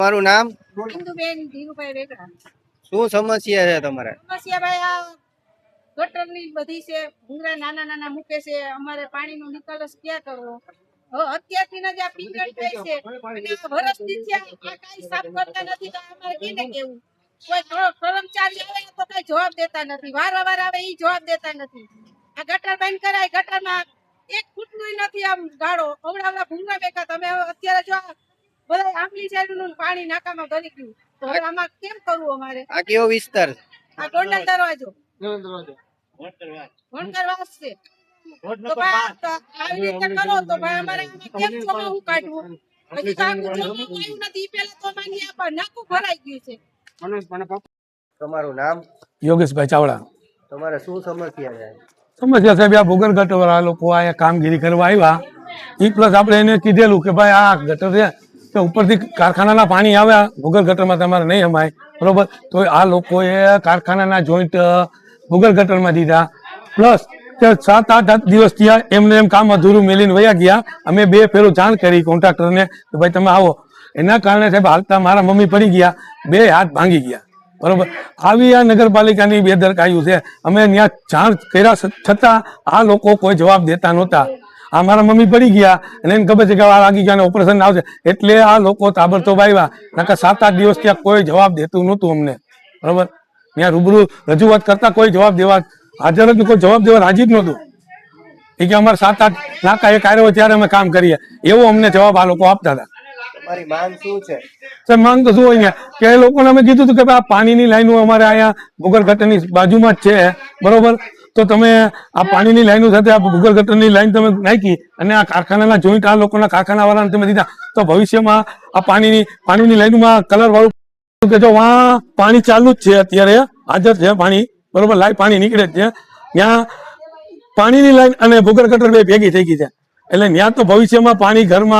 તમારું નામ? ઇન્દુબેન ધીરુભાઈ વેગડા. શું સમસ્યા છે તમારે? સમસ્યા ભાઈ આ ગટરની બધી છે ભૂંગરા નાના નાના મૂકે છે અમારે પાણીનો નિકાલ જ ક્યાં કરવો? અત્યારથી જ આ પિંગળ થઈ છે આ છે આ કાઈ સાફ કરતા નથી તો અમારે કેને કેવું? કોઈ કર્મચારી આવે તો કઈ જવાબ દેતા નથી. વારંવાર આવે એ જવાબ દેતા નથી. આ ગટર બંધ કરાય ગટરમાં એક ફૂટનું નથી આમ ગાળો. અવડાવડા ભૂંગરા બેકા તમે અત્યારે જો બધા આંબલી સાઈડનું પાણી નાકામાં ગળી ગયું. તો હવે આમાં કેમ કરવું અમારે? આ કેવો વિસ્તાર? આ ગોંડલ દરવાજો. ભણકર વાસ છે. તો ભાઈ આ તો આવી રીતે કરો તો ભાઈ અમારે કેમ ચોમાહું કાઢવું હજી તો ચોમાહું આવ્યું નથી ઈ તો અમારી આ નાકું ભરાઈ ગયું છે. તમારું નામ? યોગેશભાઈ ચાવડા. તમારે શું સમસ્યા છે? સમસ્યા સાહેબ આ ભૂગર ગટરવાળા લોકો અહીંયા કામગીરી કરવા આવ્યા. એ પ્લસ આપણે એને કીધેલું કે ભાઈ આ ગટર છે કે ઉપરથી કારખાનાના પાણી આવ્યા આ ભૂગર ગટરમાં તમારે નહીં અમાય બરોબર? તો આ લોકોએ કારખાનાના જોઈન્ટ ભૂગર ગટરમાં દીધા. પ્લસ સાત, આઠ આઠ દિવસ થયા, એમને એમ કામ અધૂરું મેલીને વયા ગયા. અમે બે ફેરો જાણ કરી કોન્ટ્રાક્ટરને કે ભાઈ તમે આવો. એના કારણે સાહેબ હાલતા મારા મમ્મી પડી ગયા, બે હાથ ભાંગી ગયા, બરોબર? આવી આ નગરપાલિકાની બેદરકારી છે. અમે ત્યાં જાણ કર્યા છતાં આ લોકો કોઈ જવાબ દેતા નહોતા. આ મારા મમ્મી પડી ગયા અને એને ખબર છે કે આ લાગી ગયા ઓપરેશન આવશે. એટલે આ લોકો તાબડતોબ આવ્યા. નકર સાત આઠ દિવસ ત્યાં કોઈ જવાબ દેતું નહોતું અમને. બરોબર? ત્યાં રૂબરૂ રજૂઆત કરતા કોઈ જવાબ દેવા હાજર જ કોઈ જવાબ દેવા રાજી જ નહોતું. એ કે અમારે સાત આઠ નાકા એક આવ્યો ત્યારે અમે કામ કરીએ. એવો અમને જવાબ આ લોકો આપતા હતા. તમારી માંગ શું છે? માંગ તો શું હોય ને? કે એ લોકોને અમે કીધું હતું કે આ પાણીની લાઈનો અમારે અહીંયા ભૂગર ગટરની બાજુમાં જ છે. બરોબર? તો તમે આ પાણીની લાઈનો સાથે આ ભૂગર ગટરની લાઈન તમે નાખી અને આ કારખાનાના જોઈન્ટ આ લોકોના કારખાનાવાળાને તમે દીધા. તો ભવિષ્યમાં આ પાણીની પાણીની લાઈનમાં કલર વાળું કે જો વहाँ પાણી ચાલુ જ છે અત્યારે, હાજર છે પાણી, બરોબર, લાઈ પાણી નીકળે છે. ત્યાં પાણીની લાઈન અને ભૂગર ગટર બે ભેગી થઈ ગઈ છે. એટલે ત્યાં તો ભવિષ્યમાં પાણી ઘરમાં